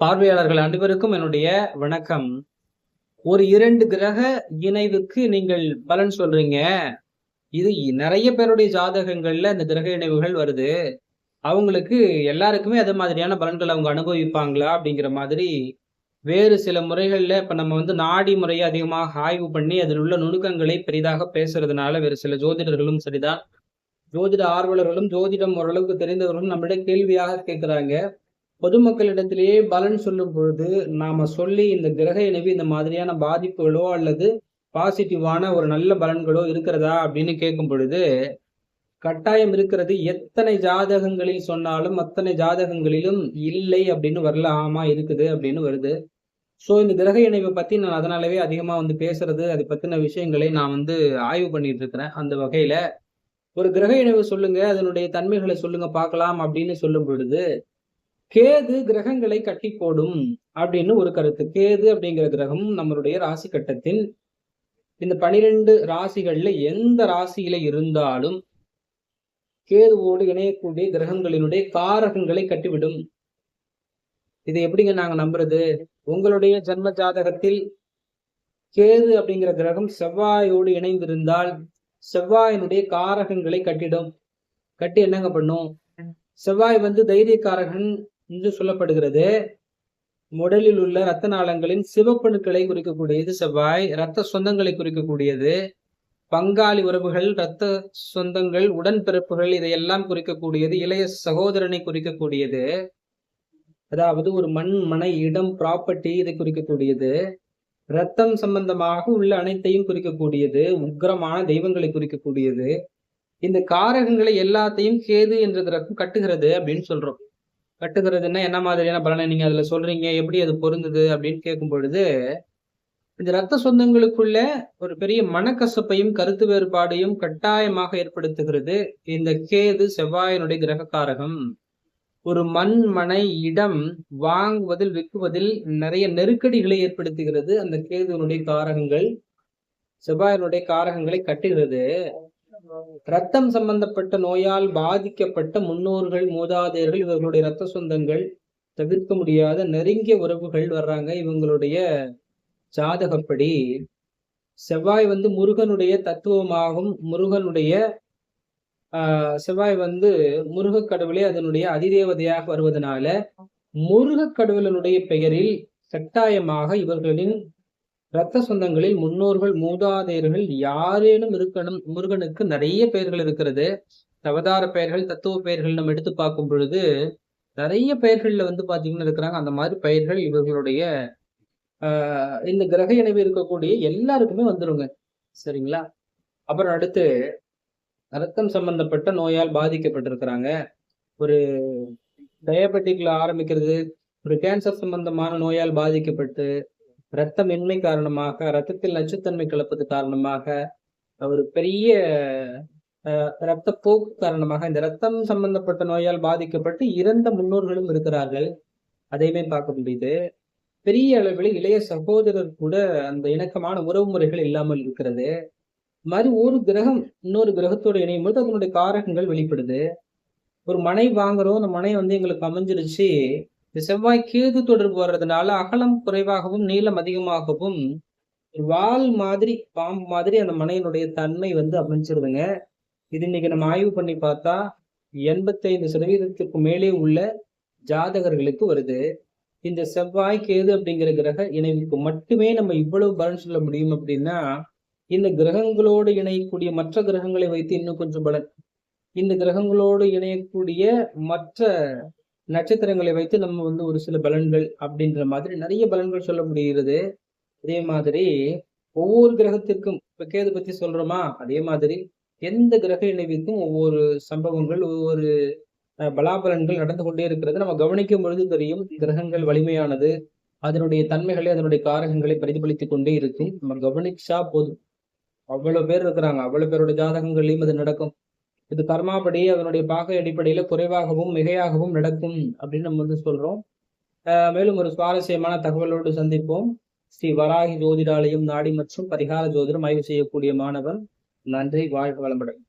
பார்வையாளர்கள் அனைவருக்கும் என்னுடைய வணக்கம். ஒரு இரண்டு கிரக இணைவுக்கு நீங்கள் பலன் சொல்றீங்க. இது நிறைய பேருடைய ஜாதகங்கள்ல இந்த கிரக இணைவுகள் வருது. அவங்களுக்கு எல்லாருக்குமே அது மாதிரியான பலன்கள் அவங்க அனுபவிப்பாங்களா அப்படிங்கிற மாதிரி வேறு சில முறைகள்ல இப்ப நம்ம வந்து நாடி முறையை அதிகமாக ஆய்வு பண்ணி அதில் உள்ள நுணுக்கங்களை பெரிதாக பேசுறதுனால வேறு சில ஜோதிடர்களும் சரிதான். ஜோதிட ஆர்வலர்களும் ஜோதிடம் ஓரளவுக்கு தெரிந்தவர்களும் நம்மளிடம் கேள்வியாக கேட்கிறாங்க. பொதுமக்களிடத்திலேயே பலன் சொல்லும் பொழுது நாம சொல்லி இந்த கிரக இணைவு இந்த மாதிரியான பாதிப்புகளோ அல்லது பாசிட்டிவான ஒரு நல்ல பலன்களோ இருக்கிறதா அப்படின்னு கேட்கும் பொழுது கட்டாயம் இருக்கிறது எத்தனை ஜாதகங்களில் சொன்னாலும் அத்தனை ஜாதகங்களிலும் இல்லை அப்படின்னு வரல ஆமா இருக்குது அப்படின்னு வருது. ஸோ இந்த கிரக இணைவை பத்தி நான் அதனாலவே அதிகமா வந்து பேசுறது அதை பத்தின விஷயங்களை நான் வந்து ஆய்வு பண்ணிட்டு இருக்கிறேன். அந்த வகையில ஒரு கிரக இணைவு சொல்லுங்க அதனுடைய தன்மைகளை சொல்லுங்க பார்க்கலாம் அப்படின்னு சொல்லும் பொழுது கேது கிரகங்களை கட்டி போடும் அப்படின்னு ஒரு கருத்து. கேது அப்படிங்கிற கிரகம் நம்மளுடைய ராசி கட்டத்தில் இந்த பனிரெண்டு ராசிகள்ல எந்த ராசியில இருந்தாலும் கேதுவோடு இணையக்கூடிய கிரகங்களினுடைய காரகங்களை கட்டிவிடும். இதை எப்படிங்க நாங்க நம்புறது? உங்களுடைய ஜன்ம ஜாதகத்தில் கேது அப்படிங்கிற கிரகம் செவ்வாயோடு இணைந்திருந்தால் செவ்வாயினுடைய காரகங்களை கட்டிடும். கட்டி என்னங்க பண்ணும்? செவ்வாய் வந்து தைரியக்காரகன் என்று சொல்லப்படுகிறது. உடலில் உள்ள இரத்த நாளங்களின் சிவப்பணுக்களை குறிக்கக்கூடியது செவ்வாய் இரத்த சொந்தங்களை குறிக்கக்கூடியது பங்காளி உறவுகள் இரத்த சொந்தங்கள் உடன்பிறப்புகள் இதையெல்லாம் குறிக்கக்கூடியது இளைய சகோதரனை குறிக்கக்கூடியது. அதாவது ஒரு மண் மனை இடம் ப்ராப்பர்ட்டி இதை குறிக்கக்கூடியது. ரத்தம் சம்பந்தமாக உள்ள அனைத்தையும் குறிக்கக்கூடியது. உக்ரமான தெய்வங்களை குறிக்கக்கூடியது. இந்த காரகங்களை எல்லாத்தையும் கேது என்ற கிரகம் கட்டுகிறது அப்படின்னு சொல்றோம். கட்டுகிறதுன்னா என்ன? மாதிரியான பலனை நீங்க அதுல சொல்றீங்க? எப்படி அது பொருந்தது? அப்படின்னு கேட்கும் பொழுது இந்த ரத்த சொந்தங்களுக்குள்ள ஒரு பெரிய மனக்கசப்பையும் கருத்து வேறுபாடையும் கட்டாயமாக ஏற்படுத்துகிறது இந்த கேது செவ்வாயினுடைய கிரகக்காரகம். ஒரு மண் மனை இடம் வாங்குவதில் விற்குவதில் நிறைய நெருக்கடிகளை ஏற்படுத்துகிறது அந்த கேதுவனுடைய காரகங்கள் செவ்வாயினுடைய காரகங்களை கட்டுகிறது. ரத்தம் சம்பந்தப்பட்ட நோயால் பாதிக்கப்பட்ட முன்னோர்கள் மூதாதையர்கள் இவர்களுடைய ரத்த சொந்தங்கள் தவிர்க்க முடியாத நெருங்கிய உறவுகள் வர்றாங்க. இவங்களுடைய ஜாதகப்படி செவ்வாய் வந்து முருகனுடைய தத்துவமாகும். முருகனுடைய ஆஹ் செவ்வாய் வந்து முருகக் கடவுளே அதனுடைய அதிதேவதையாக வருவதனால முருகக் கடவுளனுடைய பெயரில் கட்டாயமாக இவர்களின் இரத்த சொந்தங்களில் முன்னோர்கள் மூதாதையர்கள் யாரேனும் இருக்கணும் முருகனுக்கு நிறைய பெயர்கள் இருக்கிறது. தவதார பெயர்கள் தத்துவ பெயர்கள் நம்ம எடுத்து பார்க்கும் பொழுது நிறைய பெயர்கள்ல வந்து பாத்தீங்கன்னா இருக்கிறாங்க. அந்த மாதிரி பெயர்கள் இவர்களுடைய ஆஹ் இந்த கிரக இணைவு இருக்கக்கூடிய எல்லாருக்குமே வந்துருங்க. சரிங்களா? அப்புறம் அடுத்து ரத்தம் சம்பந்தப்பட்ட நோயால் பாதிக்கப்பட்டிருக்கிறாங்க. ஒரு டயபெட்டிக்ல ஆரம்பிக்கிறது ஒரு கேன்சர் சம்பந்தமான நோயால் பாதிக்கப்பட்டு இரத்தமின்மை காரணமாக ரத்தத்தில் நச்சுத்தன்மை கலப்பது காரணமாக ஒரு பெரிய இரத்த போக்கு காரணமாக இந்த ரத்தம் சம்பந்தப்பட்ட நோயால் பாதிக்கப்பட்டு இறந்த முன்னோர்களும் இருக்கிறார்கள். அதையுமே பார்க்க முடியுது. பெரிய அளவில் இளைய சகோதரர் கூட அந்த இணக்கமான உறவு முறைகள் இல்லாமல் இருக்கிறது. மாதிரி ஒரு கிரகம் இன்னொரு கிரகத்தோடு இணையும் போது அதனுடைய காரகங்கள் வெளிப்படுது. ஒரு மனை வாங்குறோம் அந்த மனை வந்து எங்களுக்கு அமைஞ்சிருச்சு. இந்த செவ்வாய் கேது தொடர்பு வர்றதுனால அகலம் குறைவாகவும் நீளம் அதிகமாகவும் வால் மாதிரி பாம்பு மாதிரி அந்த மனையினுடைய தன்மை வந்து அமைஞ்சிருதுங்க. இது இன்னைக்கு நம்ம ஆய்வு பண்ணி பார்த்தா எண்பத்தைந்து சதவீதத்துக்கு மேலே உள்ள ஜாதகர்களுக்கு வருது. இந்த செவ்வாய் கேது அப்படிங்கிற கிரக இணைவுக்கு மட்டுமே நம்ம இவ்வளவு பலன் சொல்ல முடியும் அப்படின்னா இந்த கிரகங்களோடு இணையக்கூடிய மற்ற கிரகங்களை வைத்து இன்னும் கொஞ்சம் பலன். இந்த கிரகங்களோடு இணையக்கூடிய மற்ற நட்சத்திரங்களை வைத்து நம்ம வந்து ஒரு சில பலன்கள் அப்படின்ற மாதிரி நிறைய பலன்கள் சொல்ல முடிகிறது. அதே மாதிரி ஒவ்வொரு கிரகத்திற்கும் இப்போ கேது பத்தி சொல்றோமா? அதே மாதிரி எந்த கிரக இணைவிற்கும் ஒவ்வொரு சம்பவங்கள் ஒவ்வொரு பலாபலன்கள் நடந்து கொண்டே இருக்கிறது. நம்ம கவனிக்கும் பொழுது தெரியும் கிரகங்கள் வலிமையானது அதனுடைய தன்மைகளை அதனுடைய காரகங்களை பிரதிபலித்துக் கொண்டே இருக்கும். நம்ம கவனிச்சா போதும். அவ்வளவு பேர் இருக்கிறாங்க. அவ்வளவு பேரோட ஜாதகங்களையும் அது நடக்கும். இது கர்மாபடி அதனுடைய பாகை அடிப்படையில குறைவாகவும் மிகையாகவும் நடக்கும் அப்படின்னு நம்ம வந்து சொல்றோம். மேலும் ஒரு சுவாரஸ்யமான தகவலோடு சந்திப்போம். ஸ்ரீ வராகி ஜோதிடாலயம் நாடி மற்றும் பரிகார ஜோதிடம் ஆய்வு செய்யக்கூடிய மாணவன். நன்றி வாழ்க வளமுடன்.